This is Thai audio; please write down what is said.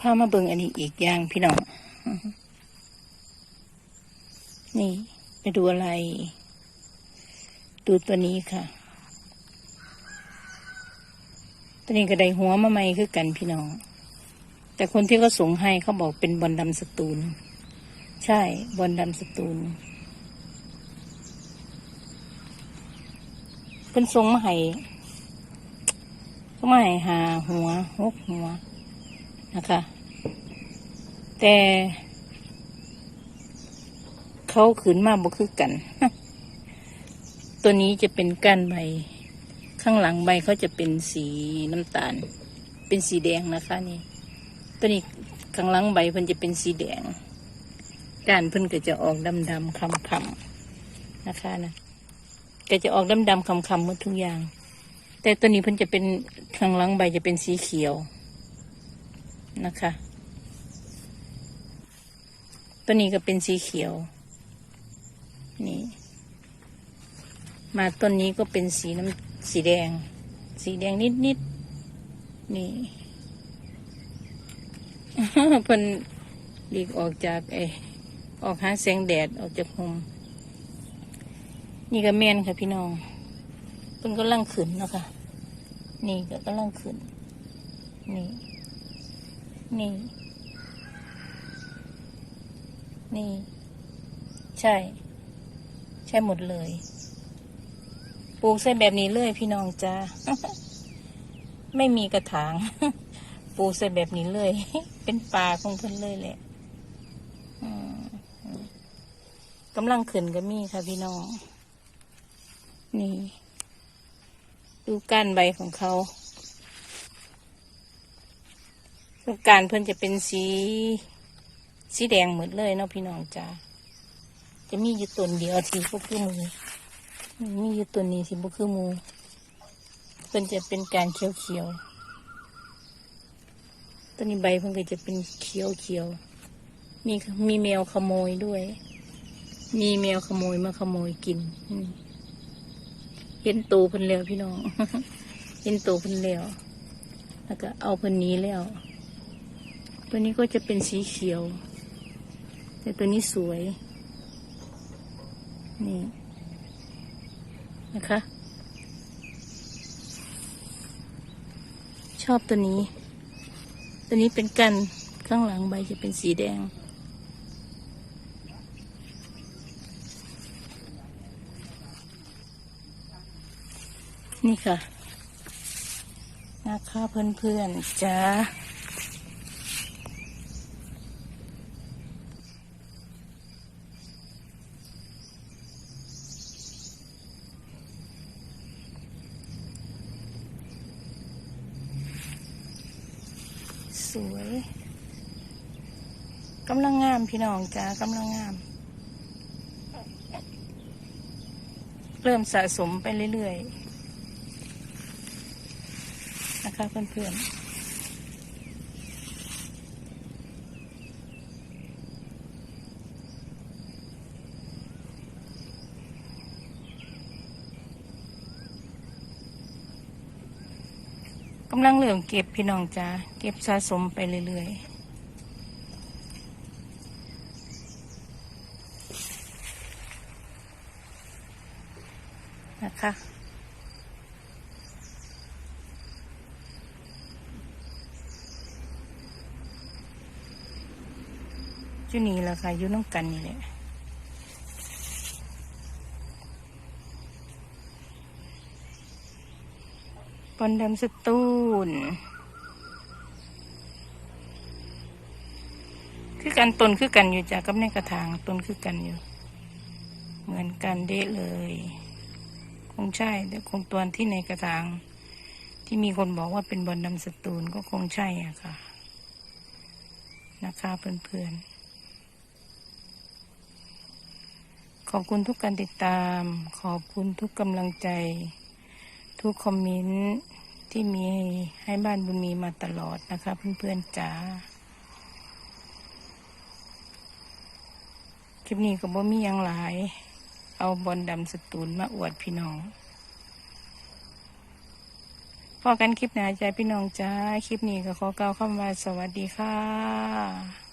พามาเบิ่งอันนี้อีกอย่างพี่น้อง นี่ไปดูอะไร ดูตัวนี้ค่ะ ตัวนี้ก็ได้หัวมาใหม่คือกันพี่น้อง แต่คนที่เขาส่งให้เขาบอกเป็นบอลดำสตูล ใช่บอลดำสตูลเป็นทรงมาให้ก็มาให้หาหัวหกหัว นะคะแต่ เขาขืนมาบ่คือกัน ตัวนี้จะเป็นก้านใบ ข้างหลังใบเขาจะเป็นสีน้ำตาล เป็นสีแดงนะคะนี่ ตัวนี้ข้างหลังใบเพิ่นจะเป็นสีแดงก้านเพิ่นก็จะออกดำดำคำคำๆนะคะนะก็จะออกดำดำคำคำๆหมดทุกอย่าง แต่ตัวนี้เพิ่นจะเป็นข้างหลังใบจะเป็นสีเขียว นะคะ ตัวนี้ก็เป็นสีเขียว นี่ มาต้นนี้ก็เป็นสีน้ำสีแดง สีแดงนิดนิดนี่เพิ่นหลีกออกจากไอออกหาแสงแดดออกจากโฮมนี่ก็แม่นค่ะพี่น้องเพิ่นก็ลังขึ้นเนาะค่ะนี่ก็กำลังขึ้นนี่ นี่ นี่ ใช่ ใช่หมดเลย ปลูกใส่แบบนี้เลยพี่น้องจ้าไม่มีกระถาง ปลูกใส่แบบนี้เลยเป็นป่าของเพิ่นเลยแหละกำลังขึ้นก็มีค่ะพี่น้อง นี่ ดูก้านใบของเขา ลูกการเพิ่นจะเป็นสี สีแดงหมดเลยเนาะพี่น้องจ้าจะมีอยู่ต้นเดียวที่พวกคือหมูมีอยู่ต้นนี้ที่พวกคือหมูเพิ่นจะเป็นการเขียวเขียวๆต้นนี้ใบเพิ่นก็จะเป็นเขียวเขียวๆมีมีแมวขโมยด้วย มีแมวขโมยมาขโมยกินเห็นโตเพิ่นแล้วพี่น้องเห็นโตเพิ่นแล้วแล้วก็เอาเพิ่นนี้แล้ว ตัวนี้ก็จะเป็นสีเขียว แต่ตัวนี้สวย นี่นะคะ ชอบตัวนี้ ตัวนี้เป็นกันข้างหลังใบจะเป็นสีแดง นี่ค่ะ นะคะเพื่อนๆจ้า สวยกำลังงามพี่น้องจ้ากำลังงาม เริ่มสะสมไปเรื่อยๆ นะคะเพื่อนๆ กำลังเริ่มเก็บพี่น้องจ้าเก็บสะสมไปเรื่อยๆนะคะจุนี่แหละค่ะอยู่น้องกันนี่แหละ ปอนดำสตูนคือกันตนคือกันอยู่จ้ะกับในกระถางตนคือกันอยู่ เหมือนกันเด้เลย คงใช่แต่คงตัวที่ในกระถาง ที่มีคนบอกว่าเป็นบอลดำสตูนก็คงใช่อะค่ะ นะคะเพื่อนๆขอบคุณทุกการติดตาม ขอบคุณทุกกำลังใจ ทุกคอมเมนต์ที่มีให้บ้านบุญมีมาตลอดนะคะ เพื่อนๆจ๋าคลิปนี้ก็บ่มียังหลาย เอาบอลดำสตูนมาอวดพี่น้องพอกันคลิปหนาใจพี่น้องจ้า คลิปนี้ก็ขอกล่าวคำว่าสวัสดีค่ะ